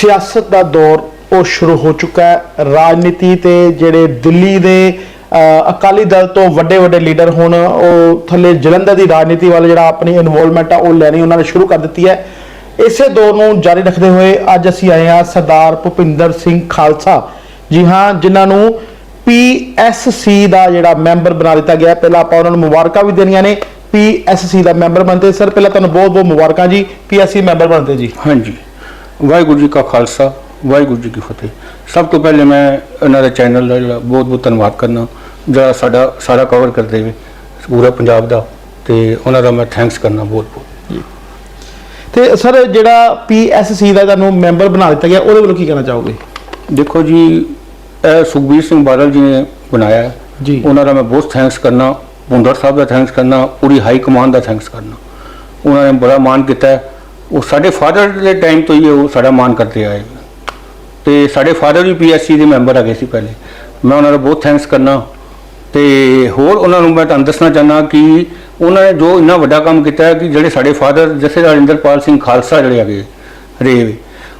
ਸਿਆਸਤ ਦਾ ਦੌਰ ਉਹ ਸ਼ੁਰੂ ਹੋ ਚੁੱਕਾ ਹੈ। ਰਾਜਨੀਤੀ ਤੇ ਜਿਹੜੇ ਦਿੱਲੀ ਦੇ ਅਕਾਲੀ ਦਲ ਤੋਂ ਵੱਡੇ ਵੱਡੇ ਲੀਡਰ ਹੁਣ, ਉਹ ਥੱਲੇ ਜਲੰਧਰ ਦੀ ਰਾਜਨੀਤੀ ਵੱਲ ਜਿਹੜਾ ਆਪਣੀ ਇਨਵੋਲਵਮੈਂਟ ਆ, ਉਹ ਲੈਣੀ ਉਹਨਾਂ ਨੇ ਸ਼ੁਰੂ ਕਰ ਦਿੱਤੀ ਹੈ। ਇਸੇ ਦੌਰ ਨੂੰ ਜਾਰੀ ਰੱਖਦੇ ਹੋਏ ਅੱਜ ਅਸੀਂ ਆਏ ਹਾਂ ਸਰਦਾਰ ਭੁਪਿੰਦਰ ਸਿੰਘ ਖਾਲਸਾ। ਜੀ ਹਾਂ, ਜਿਨ੍ਹਾਂ ਨੂੰ ਪੀਐਸਸੀ ਦਾ ਜਿਹੜਾ ਮੈਂਬਰ ਬਣਾ ਦਿੱਤਾ ਗਿਆ ਪਹਿਲਾਂ ਆਪਾਂ ਉਹਨਾਂ ਨੂੰ ਮੁਬਾਰਕਾਂ ਵੀ ਦੇਣੀਆਂ ਨੇ। ਪੀਐਸਸੀ ਦਾ ਮੈਂਬਰ ਬਣਦੇ ਸਰ, ਪਹਿਲਾਂ ਤੁਹਾਨੂੰ ਬਹੁਤ ਬਹੁਤ ਮੁਬਾਰਕਾਂ ਜੀ। ਪੀਐਸਸੀ ਮੈਂਬਰ ਬਣਦੇ ਜੀ। ਹਾਂਜੀ। ਵਾਹਿਗੁਰੂ ਜੀ ਕਾ ਖਾਲਸਾ ਵਾਹਿਗੁਰੂ ਜੀ ਕੀ ਫਤਿਹ ਸਭ ਤੋਂ ਪਹਿਲੇ ਮੈਂ ਇਹਨਾਂ ਦੇ ਚੈਨਲ ਦਾ ਜਿਹੜਾ ਬਹੁਤ ਬਹੁਤ ਧੰਨਵਾਦ ਕਰਨਾ ਜਿਹੜਾ ਸਾਡਾ ਸਾਰਾ ਕਵਰ ਕਰਦੇ ਵੇ ਪੂਰਾ ਪੰਜਾਬ ਦਾ ਤੇ ਉਹਨਾਂ ਦਾ ਮੈਂ ਥੈਂਕਸ ਕਰਨਾ ਬਹੁਤ ਬਹੁਤ ਤੇ ਸਰ ਜਿਹੜਾ ਪੀਐਸਸੀ ਦਾ ਤੁਹਾਨੂੰ ਮੈਂਬਰ ਬਣਾ ਦਿੱਤਾ ਗਿਆ ਉਹਦੇ ਵੱਲੋਂ ਕੀ ਕਹਿਣਾ ਚਾਹੋਗੇ ਦੇਖੋ ਜੀ ਇਹ ਸੁਖਬੀਰ ਸਿੰਘ ਬਾਦਲ ਜੀ ਨੇ ਬਣਾਇਆ। ਜੀ। ਉਹਨਾਂ ਦਾ ਮੈਂ ਬਹੁਤ ਥੈਂਕਸ ਕਰਨਾ ਭੁੰਦਰ ਸਾਹਿਬ ਦਾ ਥੈਂਕਸ ਕਰਨਾ ਪੂਰੀ ਹਾਈ ਕਮਾਂਡ ਦਾ ਥੈਂਕਸ ਕਰਨਾ ਉਹਨਾਂ ਨੇ ਬੜਾ ਮਾਣ ਕੀਤਾ ਹੈ। ਉਹ ਸਾਡੇ ਫਾਦਰ ਦੇ ਟਾਈਮ ਤੋਂ ਹੀ ਉਹ ਸਾਡਾ ਮਾਣ ਕਰਦੇ ਆਏ। ਤੇ ਸਾਡੇ ਫਾਦਰ ਵੀ ਪੀਐਸਸੀ ਦੇ ਮੈਂਬਰ ਹੈਗੇ ਸੀ ਪਹਿਲੇ। ਮੈਂ ਉਹਨਾਂ ਦਾ ਬਹੁਤ ਥੈਂਕਸ ਕਰਨਾ। ਤੇ ਹੋਰ ਉਹਨਾਂ ਨੂੰ ਮੈਂ ਤੁਹਾਨੂੰ ਦੱਸਣਾ ਚਾਹੁੰਦਾ ਕਿ ਉਹਨਾਂ ਨੇ ਜੋ ਇੰਨਾ ਵੱਡਾ ਕੰਮ ਕੀਤਾ ਹੈ ਕਿ ਜਿਹੜੇ ਸਾਡੇ ਫਾਦਰ ਜਥੇਦਾਰ ਇੰਦਰਪਾਲ ਸਿੰਘ ਖਾਲਸਾ ਜਿਹੜੇ ਹੈਗੇ ਰੇਵੇ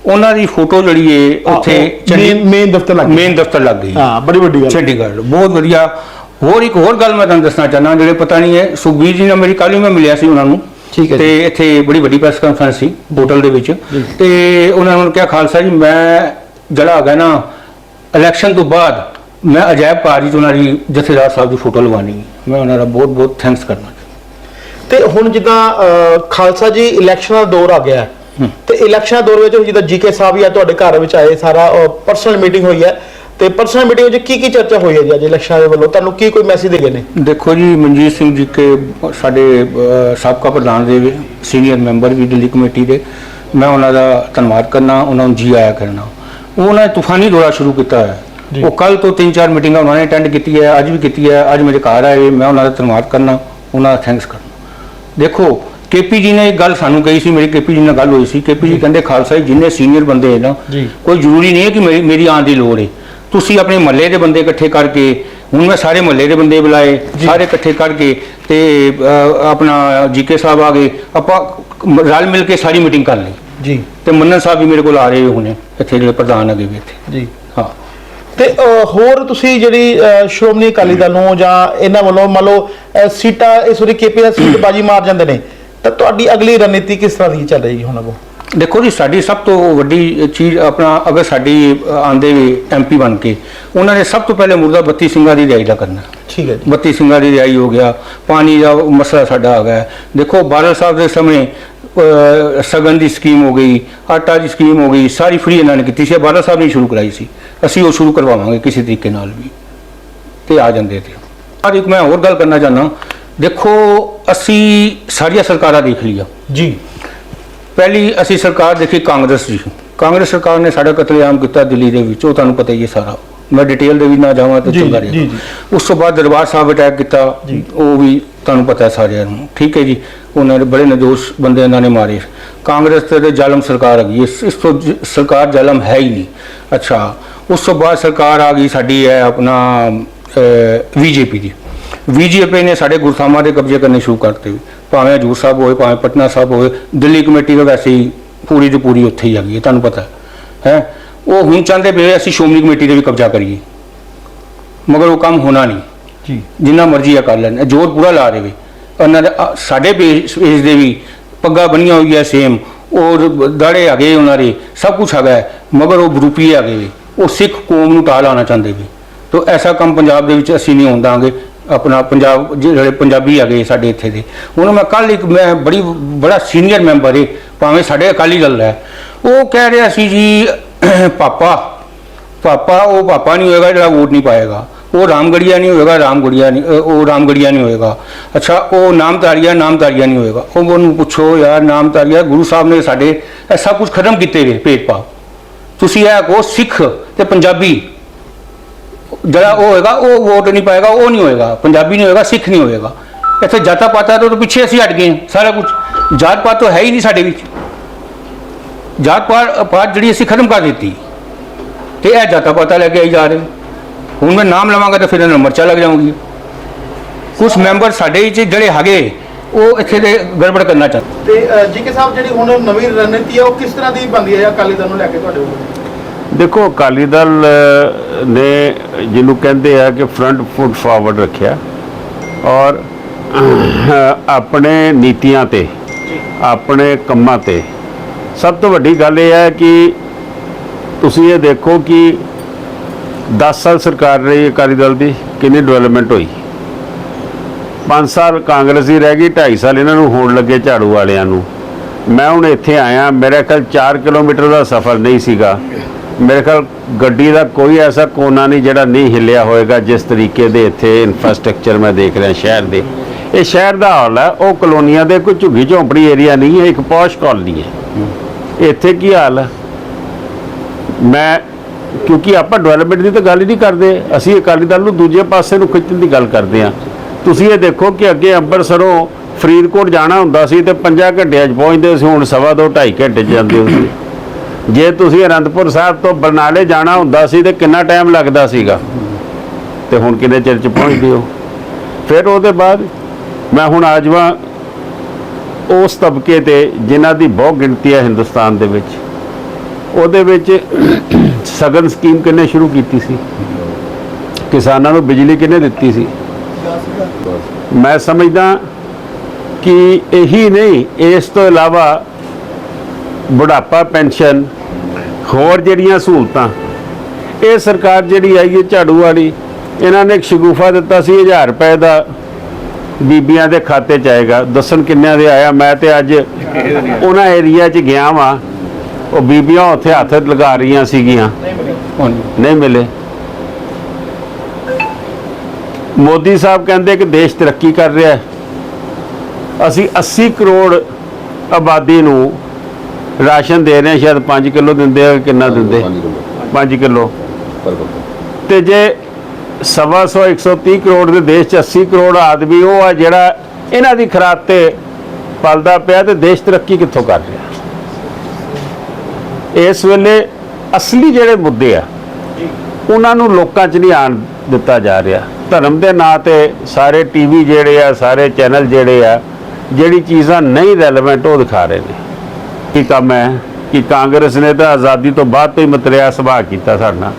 ਉਹਨਾਂ ਦੀ ਫੋਟੋ ਜਿਹੜੀ ਹੈ ਉੱਥੇ ਮੇਨ ਮੇਨ ਦਫ਼ਤਰ ਲੱਗ ਗਿਆ ਮੇਨ ਦਫ਼ਤਰ ਲੱਗ ਗਈ। ਹਾਂ ਬੜੀ ਵੱਡੀ ਗੱਲ। ਚੰਡੀਗੜ੍ਹ ਬਹੁਤ ਵਧੀਆ। ਹੋਰ ਇੱਕ ਹੋਰ ਗੱਲ ਮੈਂ ਤੁਹਾਨੂੰ ਦੱਸਣਾ ਚਾਹੁੰਦਾ ਜਿਹੜੇ ਪਤਾ ਨਹੀਂ ਹੈ ਸੁਖਬੀਰ ਜੀ ਨਾਲ ਮੇਰੀ ਕੱਲ੍ਹ ਹੀ ਮੈਂ ਮਿਲਿਆ ਸੀ ਉਹਨਾਂ ਨੂੰ। ਠੀਕ ਹੈ। ਤੇ ਇੱਥੇ ਬੜੀ ਵੱਡੀ ਪ੍ਰੈਸ ਕਾਨਫਰੰਸ ਸੀ ਹੋਟਲ ਦੇ ਵਿੱਚ। ਤੇ ਉਹਨਾਂ ਨੇ ਕਿਹਾ ਖਾਲਸਾ ਜੀ ਮੈਂ ਜਿਹੜਾ ਹੈਗਾ ਨਾ ਇਲੈਕਸ਼ਨ ਤੋਂ ਬਾਅਦ ਮੈਂ ਅਜਾਇਬ ਘਰ ਵਿੱਚ ਉਹਨਾਂ ਦੀ ਜਥੇਦਾਰ ਸਾਹਿਬ ਦੀ ਫੋਟੋ ਲਵਾਉਣੀ ਹੈ। ਮੈਂ ਉਹਨਾਂ ਦਾ ਬਹੁਤ ਬਹੁਤ ਥੈਂਕਸ ਕਰਨਾ ਤੇ ਹੁਣ ਜਿੱਦਾਂ ਖਾਲਸਾ ਜੀ ਇਲੈਕਸ਼ਨ ਦਾ ਦੌਰ ਆ ਗਿਆ ਤੇ ਇਲੈਕਸ਼ਨ ਦੌਰ ਵਿੱਚ ਜਿੱਦਾਂ ਜੀਕੇ ਸਾਹਿਬ ਆ ਤੁਹਾਡੇ ਘਰ ਵਿੱਚ ਆਏ ਸਾਰਾ ਪਰਸਨਲ ਮੀਟਿੰਗ ਹੋਈ ਹੈ। ਤੇ ਪਰਸਨਲ ਮੀਟਿੰਗ ਵਿੱਚ ਕੀ ਕੀ ਚਰਚਾ ਹੋਈ ਹੈ ਜੀ ਅੱਜ ਇਲੈਕਸ਼ਨ ਦੇ ਵੱਲੋਂ? ਤੁਹਾਨੂੰ ਕੀ ਕੋਈ ਮੈਸੇਜ ਦੇ ਗਏ ਨੇ? ਦੇਖੋ ਜੀ ਮਨਜੀਤ ਸਿੰਘ ਜੀ ਕੇ ਸਾਡੇ ਅਹ, ਸਾਬਕਾ ਪ੍ਰਧਾਨ ਦੇ ਸੀਨੀਅਰ ਮੈਂਬਰ ਵੀ ਦਿੱਲੀ ਕਮੇਟੀ ਦੇ। ਮੈਂ ਉਹਨਾਂ ਦਾ ਧੰਨਵਾਦ ਕਰਨਾ ਉਹਨਾਂ ਨੂੰ ਜੀ ਆਇਆ ਕਰਨਾ। ਉਹਨਾਂ ਨੇ ਤੂਫਾਨੀ ਦੌਰਾ ਸ਼ੁਰੂ ਕੀਤਾ ਜੀ। ਹੈ ਉਹ ਕੱਲ ਤੋਂ ਤਿੰਨ ਚਾਰ ਮੀਟਿੰਗਾਂ ਉਹਨਾਂ ਨੇ ਅਟੈਂਡ ਕੀਤੀ ਹੈ ਅੱਜ ਵੀ ਕੀਤੀ ਹੈ ਅੱਜ ਮੇਰੇ ਘਰ ਆਏ ਮੈਂ ਉਹਨਾਂ ਦਾ ਧੰਨਵਾਦ ਕਰਨਾ ਉਹਨਾਂ ਦਾ ਥੈਂਕਸ ਕਰਨਾ। ਦੇਖੋ ਕੇਪੀ ਜੀ ਨੇ ਇੱਕ ਗੱਲ ਸਾਨੂੰ ਕਹੀ ਸੀ ਮੇਰੀ ਕੇਪੀ ਜੀ ਨਾਲ ਗੱਲ ਹੋਈ ਸੀ ਕੇਪੀ ਜੀ ਕਹਿੰਦੇ ਖਾਲਸਾ ਜੀ ਜਿੰਨੇ ਸੀਨੀਅਰ ਬੰਦੇ ਹੈ ਨਾ ਜੀ। ਕੋਈ ਜ਼ਰੂਰੀ ਨਹੀਂ ਹੈ ਕਿ ਮੇਰੀ ਮੇਰੀ ਆਉਣ ਦੀ ਲੋੜ ਹੈ ਤੁਸੀਂ ਆਪਣੇ ਮਹੱਲੇ ਦੇ ਬੰਦੇ ਇਕੱਠੇ ਕਰਕੇ ਹੁਣ ਮੈਂ ਸਾਰੇ ਮਹੱਲੇ ਦੇ ਬੰਦੇ ਬੁਲਾਏ ਸਾਰੇ ਇਕੱਠੇ ਕਰਕੇ ਤੇ ਅਹ, ਆਪਣਾ ਜੀਕੇ ਸਾਹਿਬ ਆ ਗਏ ਆਪਾਂ ਰਲ ਮਿਲ ਕੇ ਸਾਰੀ ਮੀਟਿੰਗ ਕਰ ਲਈ। ਜੀ। ਤੇ ਮੰਨਨ ਸਾਹਿਬ ਵੀ ਮੇਰੇ ਕੋਲ ਆ ਰਹੇ ਹੁਣੇ ਇੱਥੇ ਜਿਹੜੇ ਪ੍ਰਧਾਨ ਹੈਗੇ ਵੀ ਇੱਥੇ। ਜੀ। ਹਾਂ। ਤੇ ਅ, ਹੋਰ ਤੁਸੀਂ ਜਿਹੜੀ ਅ, ਸ਼੍ਰੋਮਣੀ ਅਕਾਲੀ ਦਲ ਨੂੰ ਜਾਂ ਇਹਨਾਂ ਵੱਲੋਂ ਮੰਨ ਲਓ ਅ, ਸੀਟਾਂ ਇਸ ਵਾਰੀ ਕੇਪੀ ਦਾ ਸੀਟ ਬਾਜੀ ਮਾਰ ਜਾਂਦੇ ਨੇ ਤਾਂ ਤੁਹਾਡੀ ਅਗਲੀ ਰਣਨੀਤੀ ਕਿਸ ਤਰ੍ਹਾਂ ਦੀ ਚੱਲ ਰਹੀ ਹੈ ਹੁਣ ਅੱਗੋਂ? ਦੇਖੋ ਜੀ ਸਾਡੀ ਸਭ ਤੋਂ ਵੱਡੀ ਚੀਜ਼ ਆਪਣਾ ਅਗਰ ਸਾਡੀ ਆਂਦੇ ਵੀ ਐਮਪੀ ਬਣ ਕੇ ਉਹਨਾਂ ਨੇ ਸਭ ਤੋਂ ਪਹਿਲੇ ਮੁਰਦਾ ਬੱਤੀ ਸਿੰਘਾਂ ਦੀ ਰਿਹਾਈ ਦਾ ਕਰਨਾ। ਠੀਕ ਹੈ ਜੀ। ਬੱਤੀ ਸਿੰਘਾਂ ਦੀ ਰਿਹਾਈ ਹੋ ਗਿਆ ਪਾਣੀ ਦਾ ਮਸਲਾ ਸਾਡਾ ਆ ਗਿਆ ਦੇਖੋ ਬਾਦਲ ਸਾਹਿਬ ਦੇ ਸਮੇਂ ਸਗਨ ਦੀ ਸਕੀਮ ਹੋ ਗਈ ਆਟਾ ਦੀ ਸਕੀਮ ਹੋ ਗਈ ਸਾਰੀ ਫ੍ਰੀ ਇਹਨਾਂ ਨੇ ਕੀਤੀ ਸੀ ਬਾਦਲ ਸਾਹਿਬ ਨੇ ਸ਼ੁਰੂ ਕਰਾਈ ਸੀ। ਅਸੀਂ ਉਹ ਸ਼ੁਰੂ ਕਰਵਾਵਾਂਗੇ ਕਿਸੇ ਤਰੀਕੇ ਨਾਲ ਵੀ ਤੇ ਆ ਜਾਂਦੇ ਤੇ। ਔਰ ਇੱਕ ਮੈਂ ਹੋਰ ਗੱਲ ਕਰਨਾ ਚਾਹੁੰਦਾ ਦੇਖੋ ਅਸੀਂ ਸਾਰੀਆਂ ਸਰਕਾਰਾਂ ਦੇਖ ਲਈਆਂ। ਜੀ। ਪਹਿਲੀ ਅਸੀਂ ਸਰਕਾਰ ਦੇਖੀ ਕਾਂਗਰਸ ਦੀ। ਕਾਂਗਰਸ ਸਰਕਾਰ ਨੇ ਸਾਡਾ ਕਤਲੇਆਮ ਕੀਤਾ ਦਿੱਲੀ ਦੇ ਵਿੱਚ ਉਹ ਤੁਹਾਨੂੰ ਪਤਾ ਹੀ ਹੈ ਸਾਰਾ। ਮੈਂ ਡਿਟੇਲ ਦੇ ਵੀ ਨਾ ਜਾਵਾਂ ਤਾਂ ਚੰਗਾ ਰਹੇਗਾ। ਉਸ ਤੋਂ ਬਾਅਦ ਦਰਬਾਰ ਸਾਹਿਬ ਅਟੈਕ ਕੀਤਾ। ਉਹ ਵੀ ਤੁਹਾਨੂੰ ਪਤਾ ਹੈ ਸਾਰਿਆਂ ਨੂੰ। ਠੀਕ ਹੈ ਜੀ ਉਹਨਾਂ ਨੇ ਬੜੇ ਨਿਰਦੋਸ਼ ਬੰਦੇ ਇਹਨਾਂ ਨੇ ਮਾਰੇ। ਕਾਂਗਰਸ ਤੇ ਜ਼ਾਲਮ ਸਰਕਾਰ ਆ ਗਈ। ਇਸ ਇਸ ਤੋਂ ਸਰਕਾਰ ਜ਼ਾਲਮ ਹੈ ਹੀ ਨਹੀਂ। ਅੱਛਾ ਉਸ ਤੋਂ ਬਾਅਦ ਸਰਕਾਰ ਆ ਗਈ ਸਾਡੀ ਹੈ ਆਪਣਾ ਬੀਜੇਪੀ ਦੀ। ਬੀਜੇਪੀ ਨੇ ਸਾਡੇ ਗੁਰਥਾਮਾਂ ਦੇ ਕਬਜ਼ੇ ਕਰਨੇ ਸ਼ੁਰੂ ਕਰਤੇ। ਭਾਵੇਂ ਹਜੂਰ ਸਾਹਿਬ ਹੋਏ ਭਾਵੇਂ ਪਟਨਾ ਸਾਹਿਬ ਹੋਏ ਦਿੱਲੀ ਕਮੇਟੀ ਤਾਂ ਵੈਸੇ ਹੀ ਪੂਰੀ ਦੀ ਪੂਰੀ ਉੱਥੇ ਹੀ ਆ ਗਈ ਹੈ ਤੁਹਾਨੂੰ ਪਤਾ ਹੈ? ਉਹ ਹੁਣ ਚਾਹੁੰਦੇ ਪਏ ਅਸੀਂ ਸ਼੍ਰੋਮਣੀ ਕਮੇਟੀ ਦੇ ਵੀ ਕਬਜ਼ਾ ਕਰੀਏ। ਮਗਰ ਉਹ ਕੰਮ ਹੋਣਾ ਨਹੀਂ। ਜੀ। ਜਿੰਨਾ ਮਰਜ਼ੀ ਆ ਕਰ ਲੈਣ ਜ਼ੋਰ ਪੂਰਾ ਲਾ ਰਹੇ ਵੇ ਉਹਨਾਂ ਦੇ ਸਾਡੇ ਪੇਜ ਦੇ ਵੀ ਪੱਗਾਂ ਬੰਨੀਆਂ ਹੋਈਆਂ ਸੇਮ ਔਰ ਦਾੜੇ ਹੈਗੇ ਉਹਨਾਂ ਦੇ ਸਭ ਕੁਝ ਹੈਗਾ ਮਗਰ ਉਹ ਗਰੁੱਪੀ ਹੈਗੇ ਵੇ ਉਹ ਸਿੱਖ ਕੌਮ ਨੂੰ ਟਾਲ ਆਉਣਾ ਚਾਹੁੰਦੇ ਵੇ ਤੋ ਐਸਾ ਕੰਮ ਪੰਜਾਬ ਦੇ ਵਿੱਚ ਅਸੀਂ ਨਹੀਂ ਹੋਣ ਦਾਂਗੇ। ਆਪਣਾ ਪੰਜਾਬ, ਜਿਹੜੇ ਪੰਜਾਬੀ ਹੈਗੇ ਸਾਡੇ ਇੱਥੇ ਦੇ। ਹੁਣ ਮੈਂ ਕੱਲ ਇੱਕ, ਮੈਂ ਬੜੀ, ਬੜਾ ਸੀਨੀਅਰ ਮੈਂਬਰ ਹੈ ਭਾਵੇਂ ਸਾਡੇ ਅਕਾਲੀ ਦਲ ਹੈ। ਉਹ ਕਹਿ ਰਿਹਾ ਸੀ ਜੀ, ਪਾਪਾ ਪਾਪਾ, ਉਹ ਪਾਪਾ ਨਹੀਂ ਹੋਏਗਾ ਜਿਹੜਾ ਵੋਟ ਨਹੀਂ ਪਾਏਗਾ। ਉਹ ਰਾਮਗੜੀਆ ਨਹੀਂ ਹੋਏਗਾ, ਰਾਮਗੜੀਆ ਨਹੀਂ ਉਹ ਰਾਮਗੜੀਆ ਨਹੀਂ ਹੋਏਗਾ। ਅੱਛਾ, ਉਹ ਨਾਮਧਾਰੀਆ ਨਾਮਧਾਰੀਆ ਨਹੀਂ ਹੋਏਗਾ। ਉਹ ਉਹਨੂੰ ਪੁੱਛੋ ਯਾਰ, ਨਾਮਧਾਰੀਆ, ਗੁਰੂ ਸਾਹਿਬ ਨੇ ਸਾਡੇ, ਇਹ ਸਭ ਕੁਝ ਖਤਮ ਕੀਤੇ ਵੇ ਭੇਦਭਾਵ। ਤੁਸੀਂ ਇਹ ਕਹੋ ਸਿੱਖ ਤੇ ਪੰਜਾਬੀ। ਜਿਹੜਾ ਉਹ ਹੋਏਗਾ ਉਹ ਵੋਟ ਨਹੀਂ ਪਾਏਗਾ ਉਹ ਨਹੀਂ ਹੋਏਗਾ। ਪੰਜਾਬੀ ਨਹੀਂ ਹੋਏਗਾ ਸਿੱਖ ਨਹੀਂ ਹੋਏਗਾ। ਇੱਥੇ ਜਾਤਾਂ ਪਾਤਾ ਤੋਂ ਪਿੱਛੇ ਅਸੀਂ ਹਟ ਗਏ ਹਾਂ, ਸਾਰਾ ਕੁਝ ਜਾਤ ਪਾਤ ਤਾਂ ਹੈ ਹੀ ਨਹੀਂ ਸਾਡੇ ਵਿੱਚ। ਜਾਤ ਪਾਤ ਪਾਤ ਜਿਹੜੀ ਅਸੀਂ ਖਤਮ ਕਰ ਦਿੱਤੀ। ਤੇ ਇਹ ਜਾਤਾਂ ਪਤਾ ਲੈ ਕੇ ਆਈ ਜਾ ਰਹੇ ਹੁਣ ਮੈਂ ਨਾਮ ਲਵਾਂਗਾ ਤਾਂ ਫਿਰ ਇਹਨਾਂ ਨੂੰ ਮਰਚਾ ਲੱਗ ਜਾਊਗੀ। ਕੁਝ ਮੈਂਬਰ ਸਾਡੇ ਵਿੱਚ ਜਿਹੜੇ ਹੈਗੇ ਉਹ ਇੱਥੇ ਦੇ ਗੜਬੜ ਕਰਨਾ ਚਾਹੁੰਦੇ। ਤੇ ਜੀਕੇ ਸਾਹਿਬ ਜਿਹੜੀ ਹੁਣ ਨਵੀਂ ਰਣਨੀਤੀ ਆ ਉਹ ਕਿਸ ਤਰ੍ਹਾਂ ਦੀ ਬਣਦੀ ਹੈ? ਅਕਾਲੀ ਦਲ ਨੂੰ ਲੈ ਕੇ ਤੁਹਾਡੇ ਕੋਲ ਦੇਖੋ, ਅਕਾਲੀ ਦਲ ਨੇ ਜਿਹਨੂੰ ਕਹਿੰਦੇ ਆ ਕਿ ਫਰੰਟ ਫੁੱਟ ਫਾਰਵਰਡ ਰੱਖਿਆ ਔਰ ਆਪਣੇ ਨੀਤੀਆਂ ਤੇ, ਆਪਣੇ ਕੰਮਾਂ ਤੇ। ਸਭ ਤੋਂ ਵੱਡੀ ਗੱਲ ਇਹ ਹੈ ਕਿ ਤੁਸੀਂ ਇਹ ਦੇਖੋ ਕਿ 10 ਸਾਲ ਸਰਕਾਰ ਰਹੀ ਅਕਾਲੀ ਦਲ ਦੀ, ਕਿੰਨੀ ਡਿਵੈਲਪਮੈਂਟ ਹੋਈ। 5 ਸਾਲ ਕਾਂਗਰਸੀ ਰਹਿ ਗਈ 2.5 ਸਾਲ ਇਹਨਾਂ ਨੂੰ ਹੋਣ ਲੱਗੇ ਝਾੜੂ ਵਾਲਿਆਂ ਨੂੰ। ਮੈਂ ਹੁਣ ਇੱਥੇ ਆਇਆ, ਮੇਰੇ ਖਿਆਲ 4 ਕਿਲੋਮੀਟਰ ਦਾ ਸਫ਼ਰ ਨਹੀਂ ਸੀਗਾ। ਮੇਰੇ ਖਿਆਲ ਗੱਡੀ ਦਾ ਕੋਈ ਐਸਾ ਕੋਨਾ ਨਹੀਂ ਜਿਹੜਾ ਨਹੀਂ ਹਿੱਲਿਆ ਹੋਵੇਗਾ ਜਿਸ ਤਰੀਕੇ ਦੇ ਇੱਥੇ ਇਨਫਰਾਸਟ੍ਰਕਚਰ ਮੈਂ ਦੇਖ ਰਿਹਾ ਸ਼ਹਿਰ ਦੇ। ਇਹ ਸ਼ਹਿਰ ਦਾ ਹਾਲ ਹੈ, ਉਹ ਕਲੋਨੀਆਂ ਦੇ ਕੋਈ ਝੁੱਗੀ ਝੌਂਪੜੀ ਏਰੀਆ ਨਹੀਂ ਹੈ, ਇੱਕ ਪੌਸ਼ ਕਾਲਨੀ ਹੈ। ਇੱਥੇ ਕੀ ਹਾਲ ਹੈ? ਮੈਂ, ਕਿਉਂਕਿ ਆਪਾਂ ਡਿਵੈਲਪਮੈਂਟ ਦੀ ਤਾਂ ਗੱਲ ਹੀ ਨਹੀਂ ਕਰਦੇ, ਅਸੀਂ ਅਕਾਲੀ ਦਲ ਨੂੰ ਦੂਜੇ ਪਾਸੇ ਨੂੰ ਖਿੱਚਣ ਦੀ ਗੱਲ ਕਰਦੇ ਹਾਂ। ਤੁਸੀਂ ਇਹ ਦੇਖੋ ਕਿ ਅੱਗੇ ਅੰਮ੍ਰਿਤਸਰੋਂ ਫਰੀਦਕੋਟ ਜਾਣਾ ਹੁੰਦਾ ਸੀ ਤੇ 5 ਘੰਟਿਆਂ 'ਚ ਪਹੁੰਚਦੇ ਸੀ, ਹੁਣ ਸਵਾ ਦੋ 2.5 ਘੰਟੇ 'ਚ ਜਾਂਦੇ ਹੋ ਸੀ ਜੇ ਤੁਸੀਂ ਅਨੰਦਪੁਰ ਸਾਹਿਬ ਤੋਂ ਬਰਨਾਲੇ ਜਾਣਾ ਹੁੰਦਾ ਸੀ ਤੇ ਕਿੰਨਾ ਟਾਈਮ ਲੱਗਦਾ ਸੀਗਾ? ਤੇ ਹੁਣ ਕਿੰਨੇ ਚਿਰ 'ਚ ਪਹੁੰਚਦੇ ਹੋ? ਫਿਰ ਉਹਦੇ ਬਾਅਦ ਮੈਂ ਹੁਣ ਆ ਜਾਵਾਂ ਉਸ ਤਬਕੇ ਤੇ ਜਿਨ੍ਹਾਂ ਦੀ ਬਹੁਤ ਗਿਣਤੀ ਹੈ ਹਿੰਦੁਸਤਾਨ ਦੇ ਵਿੱਚ। ਉਹਦੇ ਵਿੱਚ ਸਗਨ ਸਕੀਮ ਕਿੰਨੇ ਸ਼ੁਰੂ ਕੀਤੀ ਸੀ? ਕਿਸਾਨਾਂ ਨੂੰ ਬਿਜਲੀ ਕਿੰਨੇ ਦਿੱਤੀ ਸੀ? ਮੈਂ ਸਮਝਦਾ ਕਿ ਇਹੀ ਨਹੀਂ, ਇਸ ਤੋਂ ਇਲਾਵਾ ਬੁਢਾਪਾ ਪੈਨਸ਼ਨ ਹੋਰ ਜਿਹੜੀਆਂ ਸਹੂਲਤਾਂ। ਇਹ ਸਰਕਾਰ ਜਿਹੜੀ ਆਈ ਹੈ ਝਾੜੂ ਵਾਲੀ, ਇਹਨਾਂ ਨੇ ਇੱਕ ਸ਼ਗੂਫਾ ਦਿੱਤਾ ਸੀ 1000 ਰੁਪਏ ਦਾ ਬੀਬੀਆਂ ਦੇ ਖਾਤੇ ਚ ਆਏਗਾ। ਦੱਸਣ ਕਿੰਨਿਆਂ ਦੇ ਆਇਆ, ਮੈਂ ਤੇ ਅੱਜ ਉਹਨਾਂ ਏਰੀਆ 'ਚ ਗਿਆ ਵਾਂ। ਉਹ ਬੀਬੀਆਂ ਉੱਥੇ ਹੱਥ ਲਗਾ ਰਹੀਆਂ ਸੀਗੀਆਂ। ਨਹੀਂ ਮਿਲੇ। ਮੋਦੀ ਸਾਹਿਬ ਕਹਿੰਦੇ ਕਿ ਦੇਸ਼ ਤਰੱਕੀ ਕਰ ਰਿਹਾ ਹੈ। ਅਸੀਂ 80 ਕਰੋੜ ਆਬਾਦੀ ਨੂੰ ਰਾਸ਼ਨ ਦੇ ਰਹੇ ਸ਼ਾਇਦ 5 ਕਿਲੋ ਦਿੰਦੇ ਆ ਕਿੰਨਾ ਦਿੰਦੇ? 5 ਕਿਲੋ। ਤੇ ਜੇ ਸਵਾ ਸੌ 130 ਕਰੋੜ ਦੇ ਦੇਸ਼ ਚ 80 ਕਰੋੜ ਆਦਮੀ ਉਹ ਆ ਜਿਹੜਾ ਇਹਨਾਂ ਦੀ ਖਰਾਬ ਤੇ ਪਲਦਾ ਪਿਆ ਤੇ ਦੇਸ਼ ਤਰੱਕੀ ਕਿੱਥੋਂ ਕਰ ਰਿਹਾ? ਇਸ ਵੇਲੇ ਅਸਲੀ ਜਿਹੜੇ ਮੁੱਦੇ ਆ ਉਹਨਾਂ ਨੂੰ ਲੋਕਾਂ 'ਚ ਨਹੀਂ ਆਣ ਦਿੱਤਾ ਜਾ ਰਿਹਾ। ਧਰਮ ਦੇ ਨਾਂ ਤੇ ਸਾਰੇ ਟੀਵੀ ਜਿਹੜੇ ਆ ਸਾਰੇ ਚੈਨਲ ਜਿਹੜੇ ਆ ਜਿਹੜੀ ਚੀਜ਼ਾਂ ਨਹੀਂ ਰੈਲੇਵੈਂਟ ਉਹ ਦਿਖਾ ਰਹੇ ਨੇ। ਕੀ ਕੰਮ ਹੈ? ਕਿ ਕਾਂਗਰਸ ਨੇ ਤਾਂ ਆਜ਼ਾਦੀ ਤੋਂ ਬਾਅਦ ਤੋਂ ਹੀ ਮਤਰਿਆ ਸੁਭਾਅ ਕੀਤਾ ਸਾਡਾ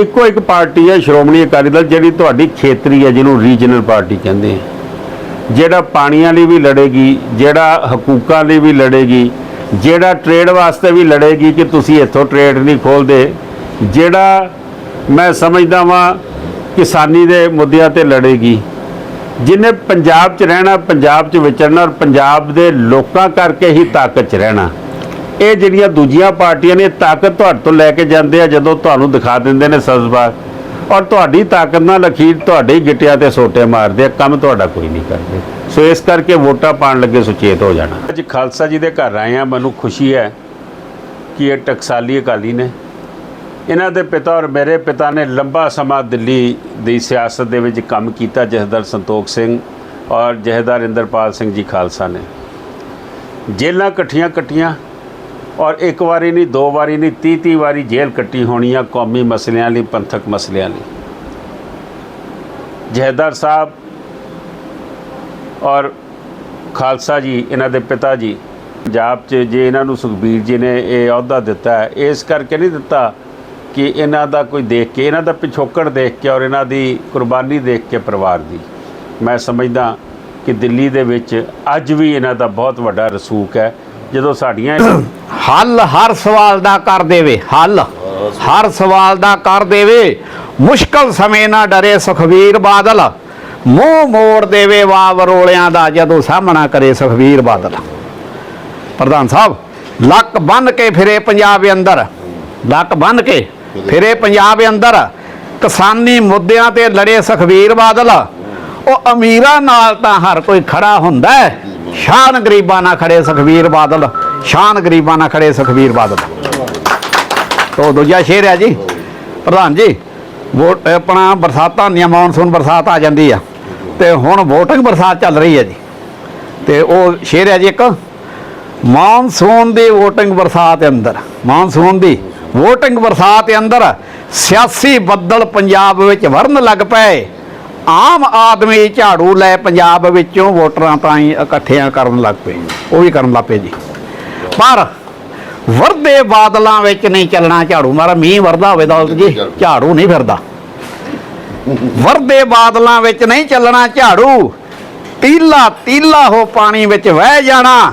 ਇੱਕੋ ਇੱਕ ਪਾਰਟੀ ਹੈ ਸ਼੍ਰੋਮਣੀ ਅਕਾਲੀ ਦਲ, ਜਿਹੜੀ ਤੁਹਾਡੀ ਖੇਤਰੀ ਹੈ, ਜਿਹਨੂੰ ਰੀਜਨਲ ਪਾਰਟੀ ਕਹਿੰਦੇ ਆ। ਜਿਹੜਾ ਪਾਣੀਆਂ ਲਈ ਵੀ ਲੜੇਗੀ, ਜਿਹੜਾ ਹਕੂਕਾਂ ਲਈ ਵੀ ਲੜੇਗੀ, ਜਿਹੜਾ ਟ੍ਰੇਡ ਵਾਸਤੇ ਵੀ ਲੜੇਗੀ ਕਿ ਤੁਸੀਂ ਇੱਥੋਂ ਟ੍ਰੇਡ ਨਹੀਂ ਖੋਲਦੇ ਜਿਹੜਾ ਮੈਂ ਸਮਝਦਾ ਵਾਂ ਕਿਸਾਨੀ ਦੇ ਮੁੱਦਿਆਂ ਤੇ ਲੜੇਗੀ ਜਿਹਨੇ ਪੰਜਾਬ 'ਚ ਰਹਿਣਾ, ਪੰਜਾਬ 'ਚ ਵਿਚਰਨਾ ਔਰ ਪੰਜਾਬ ਦੇ ਲੋਕਾਂ ਕਰਕੇ ਹੀ ਤਾਕਤ 'ਚ ਰਹਿਣਾ। ਇਹ ਜਿਹੜੀਆਂ ਦੂਜੀਆਂ ਪਾਰਟੀਆਂ ਨੇ, ਇਹ ਤਾਕਤ ਤੁਹਾਡੇ ਤੋਂ ਲੈ ਕੇ ਜਾਂਦੇ ਆ, ਜਦੋਂ ਤੁਹਾਨੂੰ ਦਿਖਾ ਦਿੰਦੇ ਨੇ ਸਜ਼ਬਾ ਔਰ ਤੁਹਾਡੀ ਤਾਕਤ ਨਾਲ ਅਖੀਰ ਤੁਹਾਡੇ ਹੀ ਗਿੱਟਿਆਂ ਤੇ ਸੋਟੇ ਮਾਰਦੇ ਆ, ਕੰਮ ਤੁਹਾਡਾ ਕੋਈ ਨਹੀਂ ਕਰਦੇ। ਸੋ ਇਸ ਕਰਕੇ ਵੋਟਾਂ ਪਾਣ ਲੱਗੇ ਸੁਚੇਤ ਹੋ ਜਾਣਾ। ਅੱਜ ਖਾਲਸਾ ਜੀ ਦੇ ਘਰ ਆਏ ਆ, ਮੈਨੂੰ ਖੁਸ਼ੀ ਹੈ ਕਿ ਇਹ ਟਕਸਾਲੀ ਅਕਾਲੀ ਨੇ ਇਹਨਾਂ ਦੇ ਪਿਤਾ ਔਰ ਮੇਰੇ ਪਿਤਾ ਨੇ ਲੰਬਾ ਸਮਾਂ ਦਿੱਲੀ ਦੀ ਸਿਆਸਤ ਦੇ ਵਿੱਚ ਕੰਮ ਕੀਤਾ ਜਥੇਦਾਰ ਸੰਤੋਖ ਸਿੰਘ ਔਰ ਜਥੇਦਾਰ ਇੰਦਰਪਾਲ ਸਿੰਘ ਜੀ ਖਾਲਸਾ ਨੇ। ਜੇਲਾਂ ਇਕੱਠੀਆਂ ਕੱਟੀਆਂ ਔਰ ਇੱਕ ਵਾਰੀ ਨਹੀਂ, ਦੋ ਵਾਰੀ ਨਹੀਂ 30 30 ਵਾਰੀ ਜੇਲ੍ਹ ਕੱਟੀ ਹੋਣੀ ਆ ਕੌਮੀ ਮਸਲਿਆਂ ਲਈ, ਪੰਥਕ ਮਸਲਿਆਂ ਲਈ। ਜਥੇਦਾਰ ਸਾਹਿਬ ਔਰ ਖਾਲਸਾ ਜੀ, ਇਹਨਾਂ ਦੇ ਪਿਤਾ ਜੀ, ਪੰਜਾਬ 'ਚ ਜੇ ਇਹਨਾਂ ਨੂੰ ਸੁਖਬੀਰ ਜੀ ਨੇ ਇਹ ਅਹੁਦਾ ਦਿੱਤਾ, ਇਸ ਕਰਕੇ ਨਹੀਂ ਦਿੱਤਾ ਕਿ ਇਹਨਾਂ ਦਾ ਕੋਈ ਦੇਖ ਕੇ, ਇਹਨਾਂ ਦਾ ਪਿਛੋਕੜ ਦੇਖ ਕੇ ਔਰ ਇਹਨਾਂ ਦੀ ਕੁਰਬਾਨੀ ਦੇਖ ਕੇ ਪਰਿਵਾਰ ਦੀ। ਮੈਂ ਸਮਝਦਾ ਕਿ ਦਿੱਲੀ ਦੇ ਵਿੱਚ ਅੱਜ ਵੀ ਇਹਨਾਂ ਦਾ ਬਹੁਤ ਵੱਡਾ ਰਸੂਖ ਹੈ। ਜਦੋਂ ਸਾਡੀਆਂ ਹੱਲ ਹਰ ਸਵਾਲ ਦਾ ਕਰ ਦੇਵੇ, ਹੱਲ ਹਰ ਸਵਾਲ ਦਾ ਕਰ ਦੇਵੇ। ਮੁਸ਼ਕਲ ਸਮੇਂ ਨਾ ਡਰੇ ਸੁਖਵੀਰ ਬਾਦਲ। ਮੂੰਹ ਮੋੜ ਦੇਵੇ ਵਾਵ ਰੋਲਿਆਂ ਦਾ, ਜਦੋਂ ਸਾਹਮਣਾ ਕਰੇ ਸੁਖਵੀਰ ਬਾਦਲ। ਪ੍ਰਧਾਨ ਸਾਹਿਬ, ਲੱਕ ਬੰਨ ਕੇ ਫਿਰੇ ਪੰਜਾਬ ਅੰਦਰ। ਲੱਕ ਬੰਨ ਕੇ। ਫਿਰ ਇਹ ਪੰਜਾਬ ਅੰਦਰ ਕਿਸਾਨੀ ਮੁੱਦਿਆਂ ਤੇ ਲੜੇ ਸੁਖਵੀਰ ਬਾਦਲ। ਉਹ ਅਮੀਰਾਂ ਨਾਲ ਤਾਂ ਹਰ ਕੋਈ ਖੜਾ ਹੁੰਦਾ ਸ਼ਾਨ ਗਰੀਬਾਂ ਨਾਲ ਖੜੇ ਸੁਖਵੀਰ ਬਾਦਲ। ਸ਼ਾਨ ਗਰੀਬਾਂ ਨਾਲ ਖੜੇ ਸੁਖਵੀਰ ਬਾਦਲ। ਤੋ ਦੂਜਾ ਸ਼ੇਰ ਹੈ ਜੀ। ਪ੍ਰਧਾਨ ਜੀ ਵੋਟ ਆਪਣਾ ਬਰਸਾਤਾਂ ਹੁੰਦੀਆਂ ਮੌਨਸੂਨ ਬਰਸਾਤ ਆ ਜਾਂਦੀ ਆ। ਤੇ ਹੁਣ ਵੋਟਿੰਗ ਬਰਸਾਤ ਚੱਲ ਰਹੀ ਹੈ ਜੀ। ਤੇ ਉਹ ਸ਼ੇਰ ਹੈ ਜੀ ਇੱਕ। ਮੌਨਸੂਨ ਦੀ ਵੋਟਿੰਗ ਬਰਸਾਤ ਅੰਦਰ। ਮੌਨਸੂਨ ਦੀ ਵੋਟਿੰਗ ਬਰਸਾਤ ਅੰਦਰ ਸਿਆਸੀ ਬੱਦਲ ਪੰਜਾਬ ਵਿੱਚ ਵਰਨ ਲੱਗ ਪਏ। ਆਮ ਆਦਮੀ ਝਾੜੂ ਲੈ ਪੰਜਾਬ ਵਿੱਚੋਂ ਵੋਟਰਾਂ ਤਾਈਂ ਇਕੱਠਿਆਂ ਕਰਨ ਲੱਗ ਪਏ। ਉਹ ਵੀ ਕਰਨ ਲੱਗ ਪਏ ਜੀ। ਪਰ ਵਰਦੇ ਬਾਦਲਾਂ ਵਿੱਚ ਨਹੀਂ ਚੱਲਣਾ ਝਾੜੂ। ਮਾਰਾ ਮੀਂਹ ਵਰਦਾ ਹੋਵੇ ਦੌਲਤ ਜੀ, ਝਾੜੂ ਨਹੀਂ ਫਿਰਦਾ। ਵਰਦੇ ਬਾਦਲਾਂ ਵਿੱਚ ਨਹੀਂ ਚੱਲਣਾ ਝਾੜੂ। ਤੀਲਾ ਤੀਲਾ ਹੋ ਪਾਣੀ ਵਿੱਚ ਵਹਿ ਜਾਣਾ।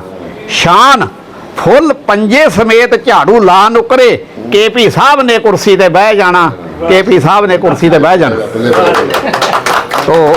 ਸ਼ਾਨ ਫੁੱਲ ਪੰਜੇ ਸਮੇਤ ਝਾੜੂ ਲਾ ਨੁਕਰੇ ਕੇਪੀ ਸਾਹਿਬ ਨੇ ਕੁਰਸੀ ਤੇ ਬਹਿ ਜਾਣਾ ਕੇਪੀ ਸਾਹਿਬ ਨੇ ਕੁਰਸੀ ਤੇ ਬਹਿ ਜਾਣਾ। ਸੋ